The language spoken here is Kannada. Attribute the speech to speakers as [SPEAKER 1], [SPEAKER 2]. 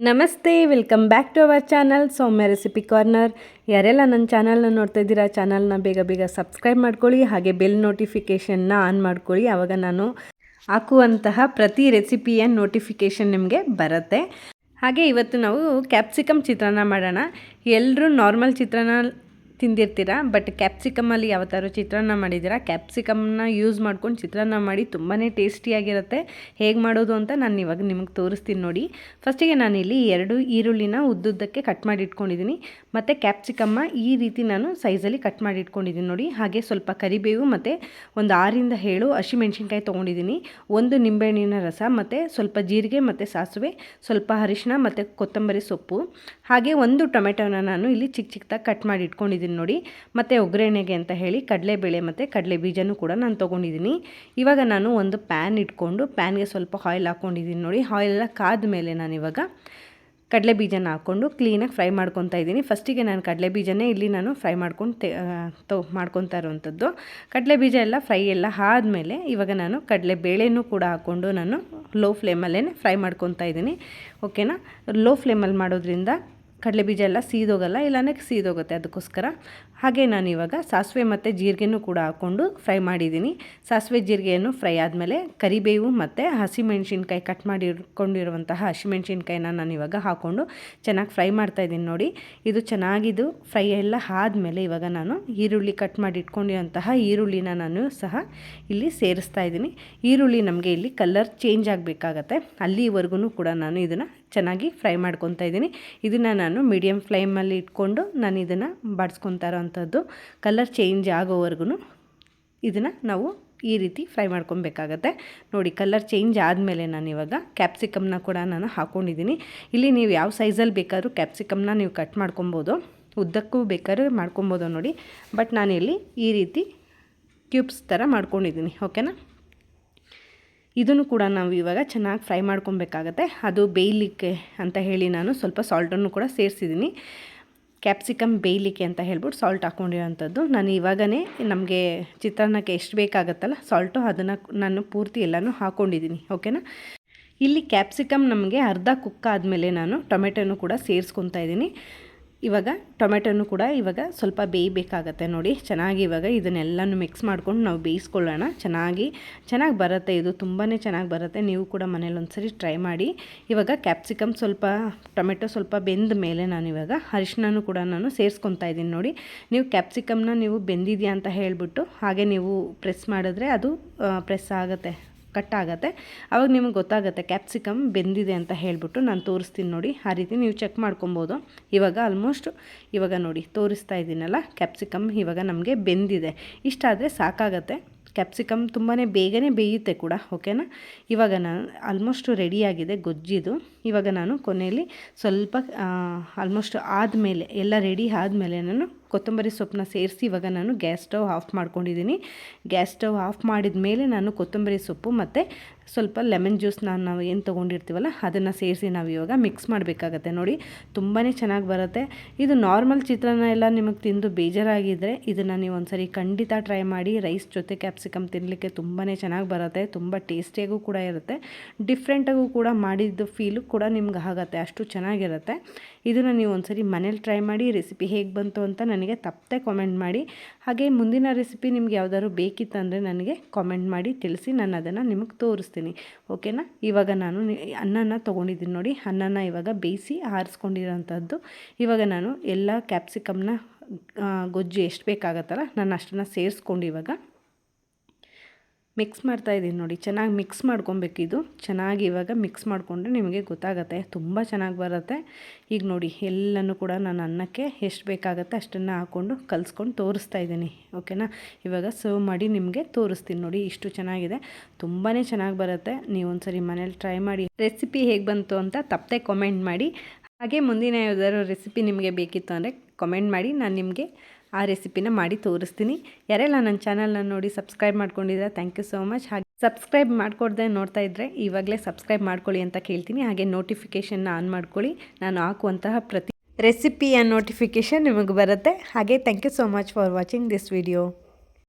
[SPEAKER 1] ನಮಸ್ತೆ, welcome back to our channel. Soumya recipe corner. ಯಾರೆಲ್ಲ ನನ್ನ ಚಾನಲ್ನ ನೋಡ್ತಾ ಇದ್ದೀರಾ, ಚಾನಲ್ನ ಬೇಗ ಬೇಗ ಸಬ್ಸ್ಕ್ರೈಬ್ ಮಾಡ್ಕೊಳ್ಳಿ, ಹಾಗೆ ಬೆಲ್ ನೋಟಿಫಿಕೇಷನ್ನ ಆನ್ ಮಾಡ್ಕೊಳ್ಳಿ. ಆವಾಗ ನಾನು ಹಾಕುವಂತಹ ಪ್ರತಿ ರೆಸಿಪಿಯ ನೋಟಿಫಿಕೇಷನ್ ನಿಮಗೆ ಬರುತ್ತೆ. ಹಾಗೆ ಇವತ್ತು ನಾವು ಕ್ಯಾಪ್ಸಿಕಮ್ ಚಿತ್ರಾನ್ನ ಮಾಡೋಣ. ಎಲ್ಲರೂ ನಾರ್ಮಲ್ ಚಿತ್ರಾನ್ನ ತಿಂದಿರ್ತೀರ? ಬಟ್ ಕ್ಯಾಪ್ಸಿಕಮಲ್ಲಿ ಯಾವತ್ತಾದ್ರು ಚಿತ್ರಾನ್ನ ಮಾಡಿದ್ದೀರಾ? ಕ್ಯಾಪ್ಸಿಕಮ್ನ ಯೂಸ್ ಮಾಡ್ಕೊಂಡು ಚಿತ್ರಾನ್ನ ಮಾಡಿ ತುಂಬಾ ಟೇಸ್ಟಿಯಾಗಿರುತ್ತೆ ಹೇಗೆ ಮಾಡೋದು ಅಂತ ನಾನು ಇವಾಗ ನಿಮಗೆ ತೋರಿಸ್ತೀನಿ ನೋಡಿ. ಫಸ್ಟಿಗೆ ನಾನಿಲ್ಲಿ ಎರಡು ಈರುಳ್ಳಿನ ಉದ್ದುದ್ದಕ್ಕೆ ಕಟ್ ಮಾಡಿ ಇಟ್ಕೊಂಡಿದ್ದೀನಿ ಮತ್ತು ಕ್ಯಾಪ್ಸಿಕಮ್ಮ ಈ ರೀತಿ ನಾನು ಸೈಜಲ್ಲಿ ಕಟ್ ಮಾಡಿ ಇಟ್ಕೊಂಡಿದ್ದೀನಿ ನೋಡಿ. ಹಾಗೆ ಸ್ವಲ್ಪ ಕರಿಬೇವು ಮತ್ತು ಒಂದು ಆರಿಂದ ಏಳು ಹಸಿಮೆಣ್ಸಿನ್ಕಾಯಿ ತೊಗೊಂಡಿದ್ದೀನಿ ಒಂದು ನಿಂಬೆಹಣ್ಣಿನ ರಸ ಮತ್ತು ಸ್ವಲ್ಪ ಜೀರಿಗೆ ಮತ್ತು ಸಾಸಿವೆ, ಸ್ವಲ್ಪ ಅರಿಶಿನ ಮತ್ತು ಕೊತ್ತಂಬರಿ ಸೊಪ್ಪು. ಹಾಗೆ ಒಂದು ಟೊಮೆಟೊನ ನಾನು ಇಲ್ಲಿ ಚಿಕ್ಕ ಚಿಕ್ಕದಾಗಿ ಕಟ್ ಮಾಡಿ ಇಟ್ಕೊಂಡಿದ್ದೀನಿ ನೋಡಿ. ಮತ್ತು ಒಗ್ಗರಣೆಗೆ ಅಂತ ಹೇಳಿ ಕಡಲೆಬೇಳೆ ಮತ್ತು ಕಡಲೆ ಬೀಜನೂ ಕೂಡ ನಾನು ತೊಗೊಂಡಿದ್ದೀನಿ. ಇವಾಗ ನಾನು ಒಂದು ಪ್ಯಾನ್ ಇಟ್ಕೊಂಡು ಪ್ಯಾನ್ಗೆ ಸ್ವಲ್ಪ ಆಯಿಲ್ ಹಾಕ್ಕೊಂಡಿದ್ದೀನಿ ನೋಡಿ. ಆಯಿಲ್ ಎಲ್ಲ ಕಾದ ಮೇಲೆ ನಾನು ಇವಾಗ ಕಡಲೆ ಬೀಜನ ಹಾಕ್ಕೊಂಡು ಕ್ಲೀನಾಗಿ ಫ್ರೈ ಮಾಡ್ಕೊತಾ ಇದ್ದೀನಿ. ಫಸ್ಟಿಗೆ ನಾನು ಕಡಲೆ ಬೀಜನೇ ಇಲ್ಲಿ ನಾನು ಫ್ರೈ ಮಾಡ್ಕೊಂಡು ತೆ ತೊ ಮಾಡ್ಕೊತಾ ಇರೋವಂಥದ್ದು. ಕಡಲೆ ಬೀಜ ಎಲ್ಲ ಫ್ರೈ ಎಲ್ಲ ಆದಮೇಲೆ ಇವಾಗ ನಾನು ಕಡಲೆ ಬೇಳೆನೂ ಕೂಡ ಹಾಕ್ಕೊಂಡು ನಾನು ಲೋ ಫ್ಲೇಮಲ್ಲೇ ಫ್ರೈ ಮಾಡ್ಕೊತಾ ಇದ್ದೀನಿ. ಓಕೆನಾ ಲೋ ಫ್ಲೇಮಲ್ಲಿ ಮಾಡೋದ್ರಿಂದ ಕಡಲೆ ಬೀಜ ಎಲ್ಲ ಸೀದೋಗಲ್ಲ, ಇಲ್ಲಾಂದರೆ ಸೀದೋಗುತ್ತೆ ಅದಕ್ಕೋಸ್ಕರ. ಹಾಗೆ ನಾನು ಇವಾಗ ಸಾಸಿವೆ ಮತ್ತು ಜೀರಿಗೆನೂ ಕೂಡ ಹಾಕ್ಕೊಂಡು ಫ್ರೈ ಮಾಡಿದ್ದೀನಿ. ಸಾಸಿವೆ ಜೀರಿಗೆಯನ್ನು ಫ್ರೈ ಆದಮೇಲೆ ಕರಿಬೇವು ಮತ್ತು ಹಸಿಮೆಣ್ಸಿನ್ಕಾಯಿ ಕಟ್ ಮಾಡಿ ಇಟ್ಕೊಂಡಿರುವಂತಹ ಹಸಿಮೆಣ್ಸಿನ್ಕಾಯಿನ ನಾನು ಇವಾಗ ಹಾಕ್ಕೊಂಡು ಚೆನ್ನಾಗಿ ಫ್ರೈ ಮಾಡ್ತಾಯಿದ್ದೀನಿ ನೋಡಿ. ಇದು ಚೆನ್ನಾಗಿದ್ದು ಫ್ರೈ ಎಲ್ಲ ಆದಮೇಲೆ ಇವಾಗ ನಾನು ಈರುಳ್ಳಿ ಕಟ್ ಮಾಡಿ ಇಟ್ಕೊಂಡಿರುವಂತಹ ಈರುಳ್ಳಿನ ನಾನು ಸಹ ಇಲ್ಲಿ ಸೇರಿಸ್ತಾ ಇದ್ದೀನಿ. ಈರುಳ್ಳಿ ನಮಗೆ ಇಲ್ಲಿ ಕಲರ್ ಚೇಂಜ್ ಆಗಬೇಕಾಗತ್ತೆ. ಅಲ್ಲಿವರೆಗೂ ಕೂಡ ನಾನು ಇದನ್ನು ಚೆನ್ನಾಗಿ ಫ್ರೈ ಮಾಡ್ಕೊತಾ ಇದ್ದೀನಿ. ಇದನ್ನು ನಾನು ಮೀಡಿಯಮ್ ಫ್ಲೇಮಲ್ಲಿ ಇಟ್ಕೊಂಡು ನಾನು ಇದನ್ನು ಬಾಡಿಸ್ಕೊತಾ ಇರೋವಂಥದ್ದು ಕಲರ್ ಚೇಂಜ್ ಆಗೋವರೆಗೂ ಇದನ್ನು ನಾವು ಈ ರೀತಿ ಫ್ರೈ ಮಾಡ್ಕೊಬೇಕಾಗತ್ತೆ. ನೋಡಿ, ಕಲರ್ ಚೇಂಜ್ ಆದಮೇಲೆ ನಾನು ಇವಾಗ ಕ್ಯಾಪ್ಸಿಕಮ್ನ ಕೂಡ ನಾನು ಹಾಕ್ಕೊಂಡಿದ್ದೀನಿ ಇಲ್ಲಿ ನೀವು ಯಾವ ಸೈಜಲ್ಲಿ ಬೇಕಾದ್ರೂ ಕ್ಯಾಪ್ಸಿಕಮ್ನ ನೀವು ಕಟ್ ಮಾಡ್ಕೊಬೋದು. ಉದ್ದಕ್ಕೂ ಬೇಕಾದ್ರೂ ಮಾಡ್ಕೊಬೋದು ನೋಡಿ. ಬಟ್ ನಾನಿಲ್ಲಿ ಈ ರೀತಿ ಕ್ಯೂಬ್ಸ್ ಥರ ಮಾಡ್ಕೊಂಡಿದ್ದೀನಿ. ಓಕೆನಾ? ಇದನ್ನು ಕೂಡ ನಾವು ಇವಾಗ ಚೆನ್ನಾಗಿ ಫ್ರೈ ಮಾಡ್ಕೊಬೇಕಾಗತ್ತೆ. ಅದು ಬೇಯಲಿಕ್ಕೆ ಅಂತ ಹೇಳಿ ನಾನು ಸ್ವಲ್ಪ ಸಾಲ್ಟನ್ನು ಕೂಡ ಸೇರಿಸಿದ್ದೀನಿ. ಕ್ಯಾಪ್ಸಿಕಮ್ ಬೇಯಲಿಕ್ಕೆ ಅಂತ ಹೇಳ್ಬಿಟ್ಟು ಸಾಲ್ಟ್ ಹಾಕ್ಕೊಂಡಿರೋಂಥದ್ದು ನಾನು ಇವಾಗನೇ ನಮಗೆ ಚಿತ್ರಾನ್ನಕ್ಕೆ ಎಷ್ಟು ಬೇಕಾಗತ್ತಲ್ಲ ಸಾಲ್ಟು ಅದನ್ನು ನಾನು ಪೂರ್ತಿ ಎಲ್ಲನೂ ಹಾಕ್ಕೊಂಡಿದ್ದೀನಿ ಓಕೆನಾ? ಇಲ್ಲಿ ಕ್ಯಾಪ್ಸಿಕಮ್ ನಮಗೆ ಅರ್ಧ ಕುಕ್ ಆದಮೇಲೆ ನಾನು ಟೊಮೆಟೊನು ಕೂಡ ಸೇರಿಸ್ಕೊತಾ ಇದ್ದೀನಿ. ಇವಾಗ ಟೊಮೆಟೊನು ಕೂಡ ಇವಾಗ ಸ್ವಲ್ಪ ಬೇಯಬೇಕಾಗತ್ತೆ ನೋಡಿ. ಚೆನ್ನಾಗಿ ಇವಾಗ ಇದನ್ನೆಲ್ಲನೂ ಮಿಕ್ಸ್ ಮಾಡ್ಕೊಂಡು ನಾವು ಬೇಯಿಸ್ಕೊಳ್ಳೋಣ. ಚೆನ್ನಾಗಿ ಚೆನ್ನಾಗಿ ಬರುತ್ತೆ ಇದು. ತುಂಬಾ ಚೆನ್ನಾಗಿ ಬರುತ್ತೆ. ನೀವು ಕೂಡ ಮನೇಲಿ ಒಂದ್ಸರಿ ಟ್ರೈ ಮಾಡಿ. ಇವಾಗ ಕ್ಯಾಪ್ಸಿಕಮ್ ಸ್ವಲ್ಪ, ಟೊಮೆಟೊ ಸ್ವಲ್ಪ ಬೆಂದ ಮೇಲೆ ನಾನು ಇವಾಗ ಅರಿಶಿನೂ ಕೂಡ ನಾನು ಸೇರಿಸ್ಕೊತಾ ಇದ್ದೀನಿ ನೋಡಿ. ನೀವು ಕ್ಯಾಪ್ಸಿಕಮ್ನ ನೀವು ಬೆಂದಿದೆಯಾ ಅಂತ ಹೇಳಿಬಿಟ್ಟು ಹಾಗೆ ನೀವು ಪ್ರೆಸ್ ಮಾಡಿದ್ರೆ ಅದು ಪ್ರೆಸ್ ಆಗುತ್ತೆ. ಕಟ್ ಆಗುತ್ತೆ ಅವಾಗ ನಿಮಗೆ ಗೊತ್ತಾಗುತ್ತೆ, ಕ್ಯಾಪ್ಸಿಕಮ್ ಬೆಂದಿದೆ ಅಂತ ಹೇಳಿಬಿಟ್ಟು ನಾನು ತೋರಿಸ್ತೀನಿ ನೋಡಿ. ಆ ರೀತಿ ನೀವು ಚೆಕ್ ಮಾಡ್ಕೊಬೋದು. ಇವಾಗ ಆಲ್ಮೋಸ್ಟ್ ಇವಾಗ ನೋಡಿ, ತೋರಿಸ್ತಾ ಇದ್ದೀನಲ್ಲ, ಕ್ಯಾಪ್ಸಿಕಮ್ ಇವಾಗ ನಮಗೆ ಬೆಂದಿದೆ. ಇಷ್ಟಾದರೆ ಸಾಕಾಗತ್ತೆ. ಕ್ಯಾಪ್ಸಿಕಮ್ ತುಂಬಾ ಬೇಗನೆ ಬೇಯುತ್ತೆ ಕೂಡ ಓಕೆನಾ ಇವಾಗ ನಾನು ಆಲ್ಮೋಸ್ಟ್ ರೆಡಿಯಾಗಿದೆ ಗೊಜ್ಜಿದು. ಇವಾಗ ನಾನು ಕೊನೆಯಲ್ಲಿ ಸ್ವಲ್ಪ ಆಲ್ಮೋಸ್ಟ್ ಆದಮೇಲೆ, ಎಲ್ಲ ರೆಡಿ ಆದಮೇಲೆ ನಾನು ಕೊತ್ತಂಬರಿ ಸೊಪ್ಪನ್ನ ಸೇರಿಸಿ ಇವಾಗ ನಾನು ಗ್ಯಾಸ್ ಸ್ಟವ್ ಆಫ್ ಮಾಡ್ಕೊಂಡಿದ್ದೀನಿ. ಗ್ಯಾಸ್ ಸ್ಟವ್ ಆಫ್ ಮಾಡಿದ ಮೇಲೆ ನಾನು ಕೊತ್ತಂಬರಿ ಸೊಪ್ಪು ಮತ್ತು ಸ್ವಲ್ಪ ಲೆಮನ್ ಜ್ಯೂಸ್ ನಾನು ನಾವು ಏನು ತೊಗೊಂಡಿರ್ತೀವಲ್ಲ ಅದನ್ನು ಸೇರಿಸಿ ನಾವು ಇವಾಗ ಮಿಕ್ಸ್ ಮಾಡಬೇಕಾಗತ್ತೆ. ನೋಡಿ ತುಂಬಾ ಚೆನ್ನಾಗಿ ಬರುತ್ತೆ. ಇದು ನಾರ್ಮಲ್ ಚಿತ್ರಾನ್ನ ಎಲ್ಲ ನಿಮಗೆ ತಿಂದು ಬೇಜಾರಾಗಿದ್ದರೆ ಇದನ್ನು ನೀವು ಒಂದ್ಸರಿ ಖಂಡಿತ ಟ್ರೈ ಮಾಡಿ. ರೈಸ್ ಜೊತೆ ಕ್ಯಾಪ್ಸಿಕಮ್ ತಿನ್ನಲಿಕ್ಕೆ ತುಂಬಾ ಚೆನ್ನಾಗಿ ಬರುತ್ತೆ. ತುಂಬ ಟೇಸ್ಟಿಯಾಗೂ ಕೂಡ ಇರುತ್ತೆ. ಡಿಫ್ರೆಂಟಾಗೂ ಕೂಡ ಮಾಡಿದ್ದು ಫೀಲು ಕೂಡ ನಿಮ್ಗೆ ಆಗುತ್ತೆ. ಅಷ್ಟು ಚೆನ್ನಾಗಿರುತ್ತೆ. ಇದನ್ನು ನೀವು ಒಂದ್ಸರಿ ಮನೇಲಿ ಟ್ರೈ ಮಾಡಿ ರೆಸಿಪಿ ಹೇಗೆ ಬಂತು ಅಂತ ನನಗೆ ತಪ್ಪದೆ ಕಾಮೆಂಟ್ ಮಾಡಿ. ಹಾಗೆ ಮುಂದಿನ ರೆಸಿಪಿ ನಿಮ್ಗೆ ಯಾವುದಾದ್ರು ಬೇಕಿತ್ತಂದರೆ ನನಗೆ ಕಾಮೆಂಟ್ ಮಾಡಿ, ತಿಳಿಸಿ, ನಾನು ಅದನ್ನು ನಿಮಗೆ ತೋರಿಸ್ತೀನಿ. ಓಕೆನಾ ಇವಾಗ ನಾನು ಅನ್ನನ ತೊಗೊಂಡಿದ್ದೀನಿ ನೋಡಿ. ಅನ್ನನ ಇವಾಗ ಬೇಯಿಸಿ ಆರಿಸ್ಕೊಂಡಿರೋಂಥದ್ದು. ಇವಾಗ ನಾನು ಎಲ್ಲ ಕ್ಯಾಪ್ಸಿಕಮ್ನ ಗೊಜ್ಜು ಎಷ್ಟು ಬೇಕಾಗತ್ತಲ್ಲ, ನಾನು ಅಷ್ಟನ್ನು ಸೇರಿಸ್ಕೊಂಡು ಇವಾಗ ಮಿಕ್ಸ್ ಮಾಡ್ತಾ ಇದ್ದೀನಿ ನೋಡಿ, ಚೆನ್ನಾಗಿ ಮಿಕ್ಸ್ ಮಾಡ್ಕೊಬೇಕಿದು ಚೆನ್ನಾಗಿ ಇವಾಗ ಮಿಕ್ಸ್ ಮಾಡಿಕೊಂಡ್ರೆ ನಿಮಗೆ ಗೊತ್ತಾಗುತ್ತೆ, ತುಂಬ ಚೆನ್ನಾಗಿ ಬರುತ್ತೆ. ಈಗ ನೋಡಿ, ಎಲ್ಲನೂ ಕೂಡ ನಾನು ಅನ್ನಕ್ಕೆ ಎಷ್ಟು ಬೇಕಾಗುತ್ತೆ ಅಷ್ಟನ್ನು ಹಾಕ್ಕೊಂಡು ಕಲಿಸ್ಕೊಂಡು ತೋರಿಸ್ತಾ ಇದ್ದೀನಿ, ಓಕೆನಾ? ಇವಾಗ ಸರ್ವ್ ಮಾಡಿ ನಿಮಗೆ ತೋರಿಸ್ತೀನಿ ನೋಡಿ, ಇಷ್ಟು ಚೆನ್ನಾಗಿದೆ. ತುಂಬಾ ಚೆನ್ನಾಗಿ ಬರುತ್ತೆ. ನೀವು ಒಂದ್ಸರಿ ಮನೇಲಿ ಟ್ರೈ ಮಾಡಿ ರೆಸಿಪಿ ಹೇಗೆ ಬಂತು ಅಂತ ತಪ್ಪದೆ ಕಾಮೆಂಟ್ ಮಾಡಿ. ಹಾಗೆ ಮುಂದಿನ ಯಾವುದಾದ್ರು ರೆಸಿಪಿ ನಿಮಗೆ ಬೇಕಿತ್ತು ಅಂದರೆ ಕಮೆಂಟ್ ಮಾಡಿ, ನಾನು ನಿಮಗೆ ಆ ರೆಸಿಪಿನ ಮಾಡಿ ತೋರಿಸ್ತೀನಿ. ಯಾರೆಲ್ಲ ನನ್ನ ಚಾನಲ್ನ ನೋಡಿ ಸಬ್ಸ್ಕ್ರೈಬ್ ಮಾಡ್ಕೊಂಡಿದ್ದೀರಾ ಥ್ಯಾಂಕ್ ಯು ಸೋ ಮಚ್ ಹಾಗೆ ಸಬ್ಸ್ಕ್ರೈಬ್ ಮಾಡ್ಕೊಡ್ದೆ ನೋಡ್ತಾ ಇದ್ದರೆ ಇವಾಗಲೇ ಸಬ್ಸ್ಕ್ರೈಬ್ ಮಾಡ್ಕೊಳ್ಳಿ ಅಂತ ಕೇಳ್ತೀನಿ. ಹಾಗೆ ನೋಟಿಫಿಕೇಷನ್ನ ಆನ್ ಮಾಡ್ಕೊಳ್ಳಿ. ನಾನು ಹಾಕುವಂತಹ ಪ್ರತಿ ರೆಸಿಪಿಯ ನೋಟಿಫಿಕೇಷನ್ ನಿಮಗೆ ಬರುತ್ತೆ. ಹಾಗೆ thank you so much for watching this video